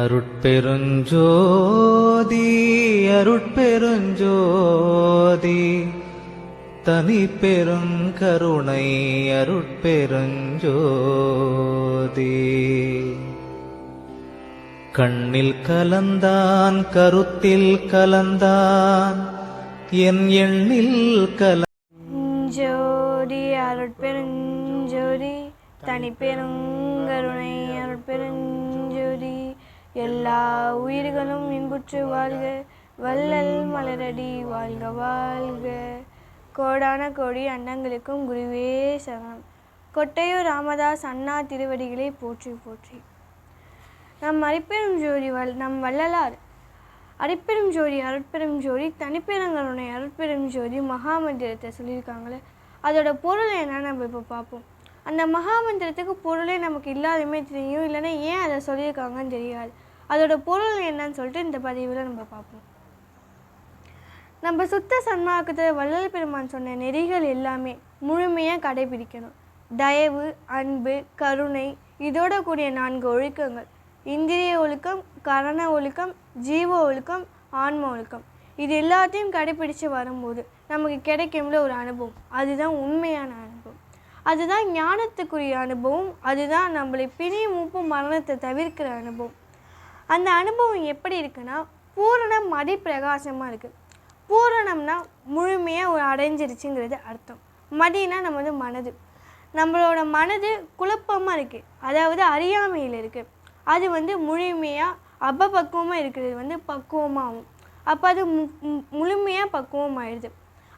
அருட்பெருஞ்சோதி அருட்பெருஞ்சோதி. தனி பெருங்கருணை அருட்பெருஞ்சோதி. கண்ணில் கலந்தான் கருத்தில் கலந்தான் என் எண்ணில் கல ஜோதி அருட்பெருஞ்சோதி தனிப்பெருங்கருணை அருட்பெருஞ்சோதி. எல்லா உயிர்களும் இன்புற்று வாழ்க. வள்ளல் மலரடி வாழ்க வாழ்க. கோடான கோடி அண்ணங்களுக்கும் குருவே சரணம். கொட்டையூர் ராமதாஸ் அண்ணா திருவடிகளை போற்றி போற்றி. நம் அரிப்பெரும் ஜோதி வல் நம் வள்ளலார். அரிப்பெரும் ஜோதி அருட்பெரும் ஜோதி தனிப்பெருங்கருணை அருட்பெரும் ஜோதி மகாமந்திரத்தை சொல்லியிருக்காங்களே. அதோட பொருள் என்னன்னு நம்ம இப்போ பார்ப்போம் அந்த மகாமந்திரத்துக்கு பொருளே நமக்கு இல்லாதமே தெரியும். இல்லைன்னா ஏன் அதை சொல்லியிருக்காங்கன்னு தெரியாது. அதோட பொருள் என்னன்னு சொல்லிட்டு இந்த பதிவில் நம்ம பார்ப்போம். நம்ம சுத்த சன்மார்க்கத்தில் வள்ளல் பெருமான் சொன்ன நெறிகள் எல்லாமே முழுமையாக கடைபிடிக்கணும். தயவு அன்பு கருணை இதோட கூடிய நான்கு ஒழுக்கங்கள். இந்திரிய ஒழுக்கம் கரண ஒழுக்கம் ஜீவ ஒழுக்கம் ஆன்ம ஒழுக்கம். இது எல்லாத்தையும் கடைபிடிச்சு வரும்போது நமக்கு கிடைக்கும்ல ஒரு அனுபவம். அதுதான் உண்மையான அனுபவம். அதுதான் ஞானத்துக்குரிய அனுபவம். அதுதான் நம்மளை பிணி மூப்பு மரணத்தை தவிர்க்கிற அனுபவம். அந்த அனுபவம் எப்படி இருக்குன்னா பூரண மடி பிரகாசமாக இருக்குது பூரணம்னா முழுமையாக ஒரு அடைஞ்சிருச்சுங்கிறது அர்த்தம். மடினா நம்ம வந்து மனது. நம்மளோட மனது குழப்பமாக இருக்குது அதாவது அறியாமையில் இருக்குது அது வந்து முழுமையாக அபபக்குவமாக இருக்கிறது வந்து பக்குவமாகும். அப்போ அது மு முழுமையாக பக்குவமாயிடுது.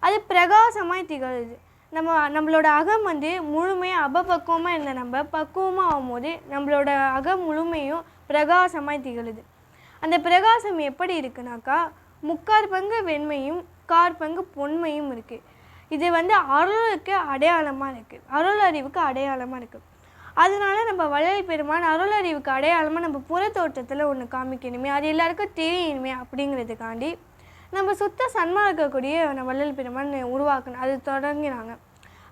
அது பிரகாசமாய் திகழுது. நம்ம நம்மளோட அகம் வந்து முழுமையாக அபபக்குவமாக இருந்த நம்ம பக்குவமாக ஆகும்போது நம்மளோட அகம் முழுமையும் பிரகாசமாய் திகழுது. அந்த பிரகாசம் எப்படி இருக்குனாக்கா முக்கார் பங்கு வெண்மையும் கார் பங்கு பொன்மையும் இருக்குது இது வந்து அருளுக்கு அடையாளமாக இருக்குது அருள் அறிவுக்கு அடையாளமாக இருக்குது அதனால நம்ம வள்ளல் பெருமான் அருள் அறிவுக்கு அடையாளமாக நம்ம புறத்தோட்டத்தில் ஒன்று காமிக்கணுமே அது எல்லாருக்கும் தெரியணுமே அப்படிங்கிறதுக்காண்டி நம்ம சுத்த சன்மார்க்கக்கூடிய நம்ம வள்ளல் பெருமான் உருவாக்கணும் அது தொடங்கினாங்க.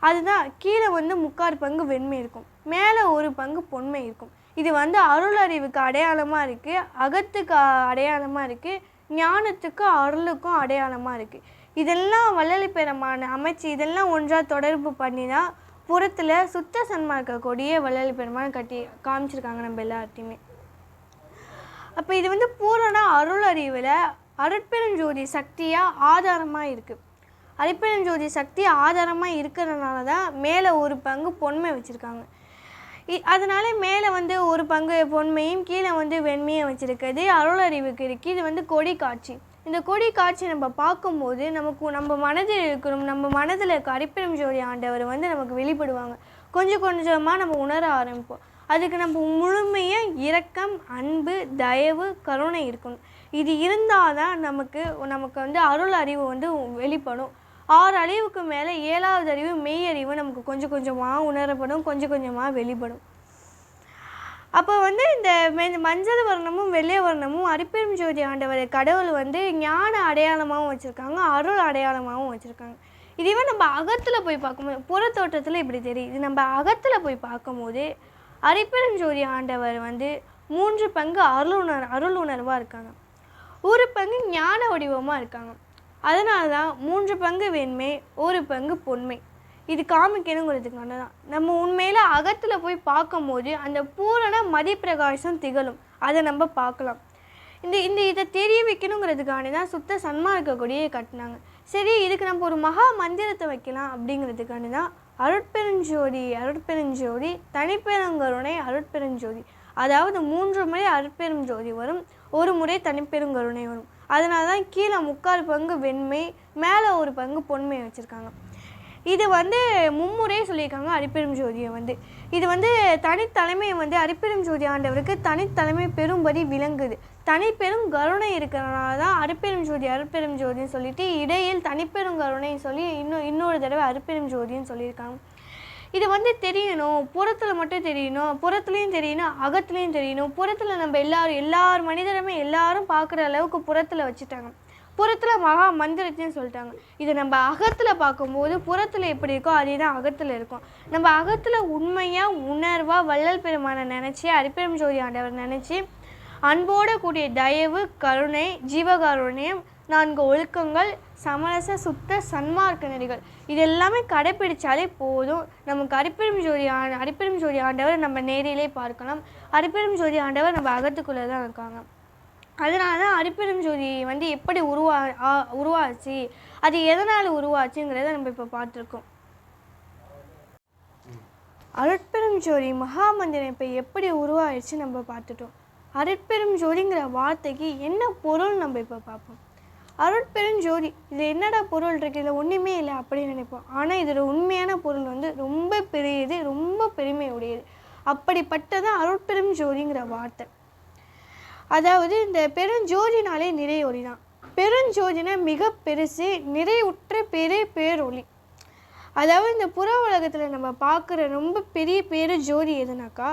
அதுதான் கீழே வந்து முக்கால் பங்கு வெண்மை இருக்கும். மேலே ஒரு பங்கு பொன்மை இருக்கும். இது வந்து அருள் அறிவுக்கு அடையாளமாக இருக்குது அகத்துக்கு அடையாளமாக இருக்குது ஞானத்துக்கும் அருளுக்கும் அடையாளமாக இருக்குது இதெல்லாம் வள்ளல் பெருமான் அமைச்சு இதெல்லாம் ஒன்றாக தொடர்பு பண்ணி தான் புறத்தில் சுத்த சன்மார்க்க கொடியே வள்ளல் பெருமான் கட்டி காமிச்சிருக்காங்க நம்ம எல்லார்ட்டையுமே. அப்போ இது வந்து பூரண அருள் அறிவில் அருட்பெருஞ்சோதி சக்தியாக ஆதாரமாக இருக்குது அருட்பெருஞ்சோதி சக்தி ஆதாரமாக இருக்கிறதுனால தான் மேலே ஒரு பங்கு பொன்மை வச்சுருக்காங்க. இ- அதனால மேலே வந்து ஒரு பங்கு பொன்மையும் கீழே வந்து வெண்மையும் வச்சுருக்குது. அருள் அறிவுக்கு இருக்குது இது வந்து கொடி காட்சி. இந்த கொடி காட்சி நம்ம பார்க்கும்போது நமக்கு நம்ம மனதில் இருக்கிறோம் நம்ம மனதில் இருக்க அரிப்பெரும் ஜோதி ஆண்டவர் வந்து நமக்கு வெளிப்படுவாங்க. கொஞ்சம் கொஞ்சமாக நம்ம உணர ஆரம்பிப்போம். அதுக்கு நம்ம முழுமையாக இரக்கம் அன்பு தயவு கருணை இருக்கணும். இது இருந்தால் தான் நமக்கு நமக்கு வந்து அருள் அறிவு வந்து வெளிப்படும். ஆறு அறிவுக்கு மேலே ஏழாவது அறிவு மெய் அறிவு நமக்கு கொஞ்சம் கொஞ்சமாக உணரப்படும் கொஞ்சம் கொஞ்சமாக வெளிப்படும். அப்போ வந்து இந்த மஞ்சள் வர்ணமும் வெள்ளை வர்ணமும் அரிப்பெரும் ஜோதி ஆண்டவர் கடவுள் வந்து ஞான அடையாளமாகவும் வச்சுருக்காங்க அருள் அடையாளமாகவும் வச்சுருக்காங்க. இதுவே நம்ம அகத்தில் போய் பார்க்கும்போது புறத்தோட்டத்தில் இப்படி தெரியுது. நம்ம அகத்தில் போய் பார்க்கும்போது அரிப்பெரும் ஜோதி ஆண்டவர் வந்து மூன்று பங்கு அருள் உணர் அருள் உணர்வாக இருக்காங்க. ஒரு பங்கு ஞான வடிவமாக இருக்காங்க. அதனால தான் மூன்று பங்கு வெண்மை ஒரு பங்கு பொன்மை. இது காமிக்கணுங்கிறதுக்கான தான் நம்ம உண்மையில் அகத்தில் போய் பார்க்கும்போது அந்த பூரண மதிப்பிரகாசம் திகழும். அதை நம்ம பார்க்கலாம். இந்த இந்த இதை தெரிய வைக்கணுங்கிறதுக்கான தான் சுத்த சன்மா இருக்கக்கூடிய கட்டினாங்க. சரி இதுக்கு நம்ம ஒரு மகா மந்திரத்தை வைக்கலாம் அப்படிங்கிறதுக்கான தான் அருட்பெருஞ்சோதி அருட்பெருஞ்சோதி தனிப்பெருங்கருணை அருட்பெருஞ்சோதி. அதாவது மூன்று முறை அருட்பெரும் ஜோதி வரும். ஒரு முறை தனிப்பெருங்கருணை வரும். அதனால தான் கீழே முக்கால் பங்கு வெண்மை மேலே ஒரு பங்கு பொன்மை வச்சுருக்காங்க. இது வந்து மும்முறை சொல்லியிருக்காங்க அரிப்பெரும் ஜோதியை வந்து. இது வந்து தனித்தலைமை வந்து அரிப்பெரும் ஜோதி ஆண்டவருக்கு தனித்தலைமை பெரும்படி விளங்குது. தனிப்பெரும் கருணை இருக்கிறனால தான் அரிப்பெரும் ஜோதி அருப்பெரும் ஜோதின்னு சொல்லிட்டு இடையில் தனிப்பெரும் கருணைன்னு சொல்லி இன்னும் இன்னொரு தடவை அரிப்பெரும் ஜோதின்னு சொல்லியிருக்காங்க. இது வந்து தெரியணும். புறத்தில் மட்டும் தெரியணும். புறத்துலேயும் தெரியணும். அகத்துலேயும் தெரியணும். புறத்தில் நம்ம எல்லாரும் எல்லார் மனிதருமே எல்லாரும் பார்க்குற அளவுக்கு புறத்தில் வச்சுட்டாங்க. புறத்தில் மகா மந்திரத்தையும் சொல்லிட்டாங்க. இதை நம்ம அகத்தில் பார்க்கும்போது புறத்தில் எப்படி இருக்கோ அதே தான் அகத்தில் இருக்கும். நம்ம அகத்தில் உண்மையாக உணர்வாக வள்ளல் பெருமானை நினச்சி அரிப்பெரும் ஜோதி ஆண்டவர் நினச்சி அன்போடு கூடிய தயவு கருணை ஜீவகாருண்யம் நான்கு ஒழுக்கங்கள் சமரச சுத்த சன்மார்க்க நெறிகள். இது எல்லாமே கடைப்பிடிச்சாலே போதும். நமக்கு அரிப்பெரும் ஜோதி ஆண் அரிப்பெரும் ஜோதி ஆண்டவரை நம்ம நேரிலே பார்க்கலாம். அரிப்பெரும் ஜோதி ஆண்டவர் நம்ம அகத்துக்குள்ளே தான் இருக்காங்க. அதனால தான் அரிப்பெரும் ஜோதி வந்து எப்படி உருவா ஆ- உருவாச்சு அது எதனால் உருவாச்சுங்கிறத நம்ம இப்போ பார்த்துருக்கோம். அருட்பெரும் ஜோதி மகாமந்திரம் இப்போ எப்படி உருவாயிடுச்சு நம்ம பார்த்துட்டோம். அருட்பெரும் ஜோதிங்கிற வார்த்தைக்கு என்ன பொருள் நம்ம இப்போ பார்ப்போம். அருட்பெருஞ்சோதி. இது என்னடா பொருள் இருக்குது இதில் ஒன்றுமே இல்லை அப்படின்னு நினைப்போம். ஆனால் இதோட உண்மையான பொருள் வந்து ரொம்ப பெரியது ரொம்ப பெருமை உடையது அப்படிப்பட்டதான் அருட்பெரும் ஜோதிங்கிற வார்த்தை. அதாவது இந்த பெருஞ்சோதினாலே நிறையொளி தான் பெருஞ்சோதினா மிக பெருசு நிறைவுற்ற பெரிய பேரொளி. அதாவது இந்த புற உலகத்தில் நம்ம பார்க்குற ரொம்ப பெரிய பேரு ஜோதி எதுனாக்கா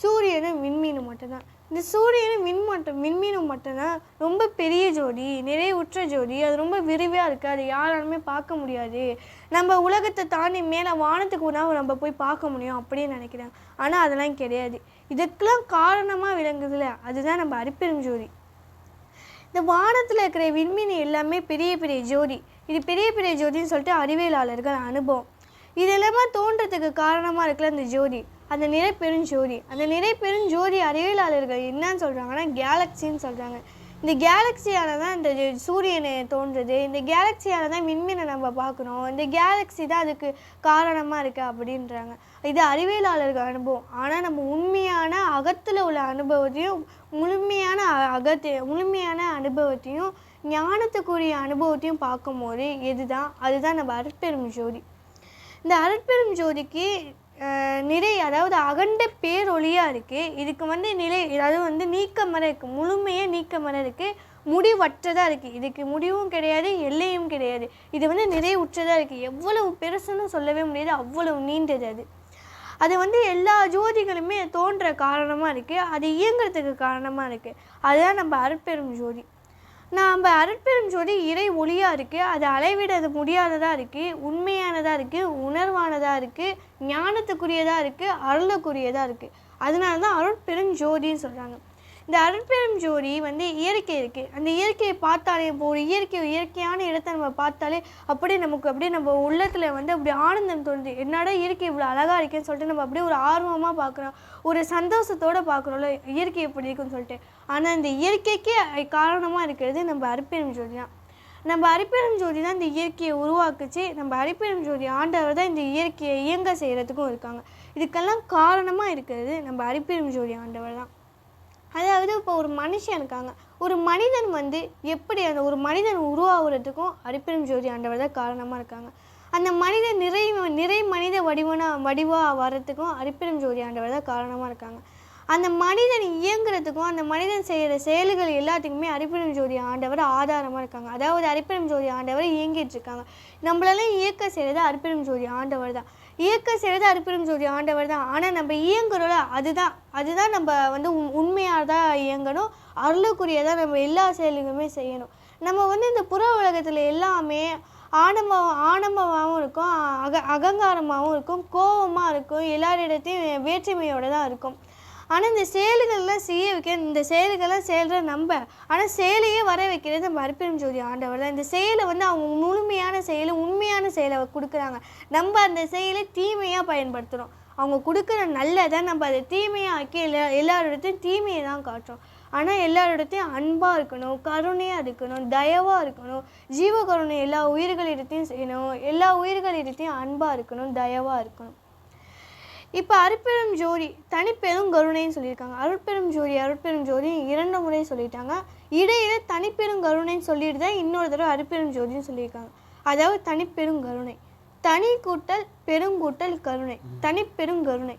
சூரியனும் விண்மீனும் மட்டும்தான். இந்த சூரியனும் விண் மட்டும் விண்மீனும் மட்டும்தான் ரொம்ப பெரிய ஜோடி நிறைவுற்ற ஜோடி. அது ரொம்ப விரிவாக இருக்குது அது யாராலுமே பார்க்க முடியாது. நம்ம உலகத்தை தாண்டி மேலே வானத்துக்கு உணவு நம்ம போய் பார்க்க முடியும் அப்படின்னு நினைக்கிறாங்க ஆனால் அதெல்லாம் கிடையாது. இதுக்கெல்லாம் காரணமாக விளங்குதுல. அதுதான் நம்ம அரிப்பெரும் ஜோதி. இந்த வானத்தில் இருக்கிற விண்மீன் எல்லாமே பெரிய பெரிய ஜோதி. இது பெரிய பெரிய ஜோதின்னு சொல்லிட்டு அறிவியலாளர்கள் அனுபவம். இது எல்லாமே தோன்றதுக்கு காரணமாக இருக்கிற அந்த ஜோதி. அந்த நிறை பெருஞ்சோதி அந்த நிறை பெருஞ்சோதி அறிவியலாளர்கள் என்னன்னு சொல்கிறாங்கன்னா கேலக்சின்னு சொல்கிறாங்க இந்த கேலக்சியால் தான் இந்த சூரியனை தோன்றுது. இந்த கேலக்சியால் தான் விண்மீனை நம்ம பார்க்குறோம். இந்த கேலக்சி தான் அதுக்கு காரணமாக இருக்குது அப்படின்றாங்க. இது அறிவியலாளர்கள் அனுபவம். ஆனால் நம்ம உண்மையான அகத்தில் உள்ள அனுபவத்தையும் முழுமையான அ- அகத்தை முழுமையான அனுபவத்தையும் ஞானத்துக்குரிய அனுபவத்தையும் பார்க்கும்போது எதுதான் அதுதான் நம்ம அருட்பெரும் ஜோதி. இந்த அருட்பெரும் ஜோதிக்கு நிறை அதாவது அகண்ட பேரொளியாக இருக்குது இதுக்கு வந்து நிலை அதாவது வந்து நீக்கமர இருக்குது முழுமையே நீக்கமர இருக்குது முடிவற்றதாக இருக்குது இதுக்கு முடிவும் கிடையாது எல்லையும் கிடையாது. இது வந்து நிறைவுற்றதாக இருக்குது எவ்வளவு பெருசுன்னு சொல்லவே முடியாது. அவ்வளவு நீண்டது அது. அது வந்து எல்லா ஜோதிகளுமே தோன்ற காரணமாக இருக்குது அது இயங்குறதுக்கு காரணமாக இருக்குது அதுதான் நம்ம அற்பெரும் ஜோதி. நாம் அருட்பெருஞ்சோதி இறை ஒளியாக இருக்குது அது அளவிடது முடியாததாக இருக்குது உண்மையானதாக இருக்குது உணர்வானதாக இருக்குது ஞானத்துக்குரியதாக இருக்குது அருளுக்குரியதாக இருக்குது அதனால தான் அருட்பெருஞ்சோதின்னு சொல்கிறாங்க இந்த அருட்பெரும் ஜோதி வந்து இயற்கை இருக்குது அந்த இயற்கையை பார்த்தாலே இப்போ ஒரு இயற்கை இயற்கையான இடத்தை நம்ம பார்த்தாலே அப்படியே நமக்கு அப்படியே நம்ம உள்ளத்தில் வந்து அப்படி ஆனந்தம் தோணுது. என்னடா இயற்கை இவ்வளோ அழகாக இருக்குன்னு சொல்லிட்டு நம்ம அப்படியே ஒரு ஆர்வமாக பார்க்குறோம். ஒரு சந்தோஷத்தோடு பார்க்குறோம்ல இயற்கை எப்படி இருக்குன்னு சொல்லிட்டு. ஆனால் இந்த இயற்கைக்கே காரணமாக இருக்கிறது நம்ம அருட்பெரும் ஜோதி தான் நம்ம அரிப்பெரும் ஜோதி தான் இந்த இயற்கையை உருவாக்குச்சு. நம்ம அரிப்பெரும் ஜோதி ஆண்டவர் தான் இந்த இயற்கையை இயங்க செய்கிறதுக்கும் இருக்காங்க. இதுக்கெல்லாம் காரணமாக இருக்கிறது நம்ம அரிப்பெரும் ஜோதி ஆண்டவர் தான். அதாவது இப்போ ஒரு மனுஷன் இருக்காங்க. ஒரு மனிதன் வந்து எப்படி அந்த ஒரு மனிதன் உருவாகிறதுக்கும் அரிப்பெரும் ஜோதி ஆண்டவர் தான் காரணமாக இருக்காங்க. அந்த மனிதன் நிறை நிறை மனித வடிவனா வடிவாக வர்றதுக்கும் அரிப்பெரும் ஜோதி ஆண்டவர் தான் காரணமாக இருக்காங்க. அந்த மனிதன் இயங்குறதுக்கும் அந்த மனிதன் செய்கிற செயல்கள் எல்லாத்துக்குமே அரிப்பெரும் ஜோதி ஆண்டவர் ஆதாரமாக இருக்காங்க. அதாவது அரிப்பெரும் ஜோதி ஆண்டவர் இயங்கிட்டு இருக்காங்க. நம்மளெல்லாம் இயக்க செய்கிறது அரிப்பெரும் ஜோதி ஆண்டவர் தான். இயக்க செய்கிறது அற்புதம் சொல்லி ஆண்டவர் தான். ஆனால் நம்ம இயங்குறோம்ல அதுதான். அதுதான் நம்ம வந்து உண்மையாக உண்மையாக இயங்கணும். அருளுக்குரியதாக நம்ம எல்லா செயல்களுமே செய்யணும். நம்ம வந்து இந்த புற உலகத்தில் எல்லாமே ஆடம்பம் ஆடம்பமாகவும் இருக்கும். அக அகங்காரமாகவும் இருக்கும். கோபமாக இருக்கும். எல்லாரிடத்தையும் வேற்றுமையோடு தான் இருக்கும். ஆனால் இந்த செயல்கள்லாம் செய்ய வைக்க இந்த செயல்கள்லாம் செயல்கிற நம்ம ஆனால் செயலையே வர வைக்கிறது நம்ம ஜோதி ஆண்டவர் தான். இந்த செயலை வந்து அவங்க முழுமையான செயலை உண்மையான செயலை கொடுக்குறாங்க. நம்ம அந்த செயலை தீமையாக பயன்படுத்துகிறோம் அவங்க கொடுக்குற நல்லதை நம்ம அதை தீமையாக ஆக்கி எல்லா எல்லாரோடத்தையும் தீமையை தான் காட்டுறோம். ஆனால் எல்லாரோடத்தையும் அன்பாக இருக்கணும் கருணையாக இருக்கணும் தயவாக இருக்கணும் ஜீவகருணை எல்லா உயிர்களிடத்தையும் செய்யணும் எல்லா உயிர்களிடத்தையும் அன்பாக இருக்கணும் தயவாக இருக்கணும். இப்போ அருட்பெரும் ஜோதி தனிப்பெரும் கருணைன்னு சொல்லியிருக்காங்க. அருட்பெரும் ஜோதி அருட்பெரும் ஜோதி இரண்டு முறை சொல்லிட்டாங்க. இடையில தனிப்பெரும் கருணைன்னு சொல்லிட்டு தான் இன்னொரு தடவை அருட்பெரும் ஜோதின்னு சொல்லியிருக்காங்க. அதாவது தனிப்பெரும் கருணை. தனி கூட்டல் பெருங்கூட்டல் கருணை. தனிப்பெரும் கருணை.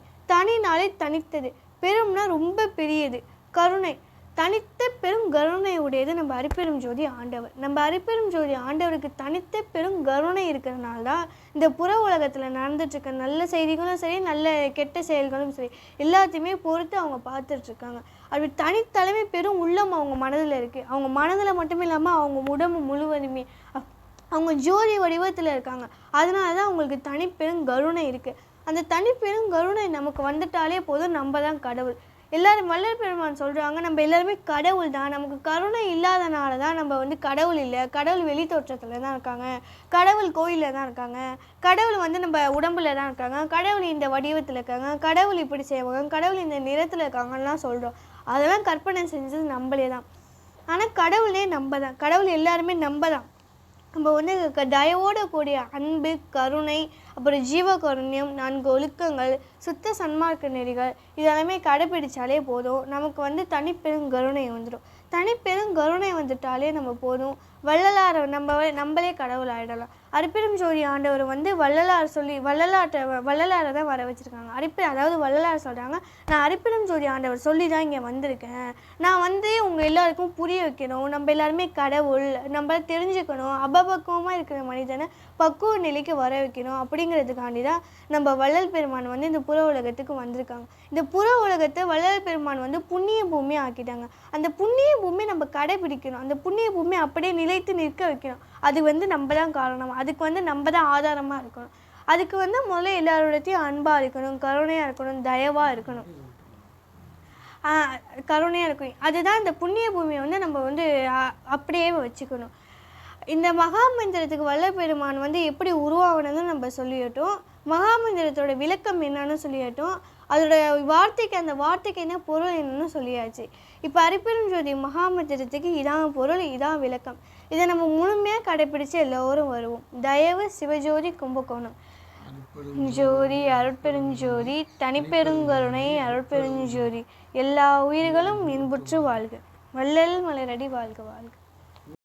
நாளை தனித்தது. பெரும்னா ரொம்ப பெரியது. கருணை. தனித்த பெரும் கருணை உடையது நம்ம அரிப்பெரும் ஜோதி ஆண்டவர். நம்ம அரிப்பெரும் ஜோதி ஆண்டவருக்கு தனித்த பெரும் கருணை இருக்கிறதுனால தான் இந்த புற உலகத்தில் நடந்துட்டுருக்க நல்ல செய்திகளும் சரி நல்ல கெட்ட செயல்களும் சரி எல்லாத்தையுமே பொறுத்து அவங்க பார்த்துட்ருக்காங்க அப்படி தனித்தலைமை பெரும் உள்ளம் அவங்க மனதில் இருக்குது அவங்க மனதில் மட்டுமே இல்லாமல் அவங்க உடம்பு முழுவதுமே அவங்க ஜோதி வடிவத்தில் இருக்காங்க. அதனால தான் அவங்களுக்கு தனிப்பெரும் கருணை இருக்குது அந்த தனிப்பெரும் கருணை நமக்கு வந்துட்டாலே போதும் நம்ம தான் கடவுள். எல்லாரும் வள்ளல் பெருமான் சொல்கிறாங்க நம்ம எல்லாருமே கடவுள் தான் நமக்கு கருணை இல்லாதனால தான் நம்ம வந்து கடவுள் இல்லை கடவுள் வெளி தோற்றத்தில் தான் இருக்காங்க கடவுள் கோயிலில் தான் இருக்காங்க கடவுள் வந்து நம்ம உடம்புல தான் இருக்காங்க கடவுள் இந்த வடிவத்தில் இருக்காங்க கடவுள் இப்படி செய்வாங்க கடவுள் இந்த நிறத்தில் இருக்காங்கலாம் சொல்கிறோம் அதெல்லாம் கற்பனை செஞ்சது நம்மளே தான். ஆனால் கடவுளே நம்ம தான். கடவுள் எல்லாருமே நம்ம தான். நம்ம வந்து க- தயவோட கூடிய அன்பு கருணை அப்புறம் ஜீவகருண்யம் நான்கு ஒழுக்கங்கள் சுத்த சன்மார்க்க நெறிகள் இதெல்லாமே கடைப்பிடிச்சாலே போதும். நமக்கு வந்து தனிப்பெரும் கருணை வந்துடும் தனிப்பெருங்கருணை வந்துட்டாலே நம்ம போதும். வள்ளலார நம்ம நம்மளே கடவுள் ஆகிடலாம் அரிப்பிடும் ஜோதி ஆண்டவர் வந்து வள்ளலார் சொல்லி வள்ளலாற்ற வள்ளலாரை தான் வர வச்சுருக்காங்க. அரிப்பி அதாவது வள்ளலார் சொல்கிறாங்க நான் அரிப்பிடும் ஜோதி ஆண்டவர் சொல்லி தான் இங்கே வந்திருக்கேன். நான் வந்து உங்கள் எல்லாருக்கும் புரிய வைக்கணும். நம்ம எல்லாருமே கடவுள். நம்ம தெரிஞ்சுக்கணும். அபபக்குவமாக இருக்கிற மனிதனை பக்குவ நிலைக்கு வர வைக்கணும். அப்படிங்கிறதுக்காண்டி தான் நம்ம வள்ளல் பெருமான் வந்து இந்த புற உலகத்துக்கு வந்திருக்காங்க. இந்த புற உலகத்தை வள்ளல் பெருமான் வந்து புண்ணிய பூமி ஆக்கிட்டாங்க. அந்த புண்ணிய பூமி நம்ம கடைபிடிக்கணும். அந்த புண்ணிய பூமி அப்படியே நிலைத்து நிற்க வைக்கணும். அது வந்து நம்ம தான் காரணம். அதுக்கு வந்து நம்ம தான் ஆதாரமாக இருக்கணும். அதுக்கு வந்து முதல்ல எல்லாரோடத்தையும் அன்பாக இருக்கணும் கருணையாக இருக்கணும் தயவாக இருக்கணும். கருணையாக இருக்கணும். அதுதான் இந்த புண்ணிய பூமியை வந்து நம்ம வந்து அப்படியே வச்சுக்கணும். இந்த மகாமந்திரத்துக்கு வல்லபெருமான் பெருமான் வந்து எப்படி உருவாகணும்னு நம்ம சொல்லிட்டோம். மகாமந்திரத்தோட விளக்கம் என்னன்னு சொல்லிட்டோம். அதோட வார்த்தைக்கு அந்த வார்த்தைக்கு என்ன பொருள் என்னன்னு சொல்லியாச்சு. இப்போ அரிப்பெரும் ஜோதி மகாமந்திரத்துக்கு இதான் பொருள் இதான் விளக்கம். இதை நம்ம முழுமையாக கடைபிடிச்சு எல்லோரும் வருவோம். தயவு சிவஜோதி கும்பகோணம். ஜோதி அருட்பெருஞ்சோதி தனிப்பெருங்கருணை அருட்பெருஞ்சோதி. எல்லா உயிர்களும் இன்புற்று வாழ்க. வள்ளல் மலரடி வாழ்க வாழ்க.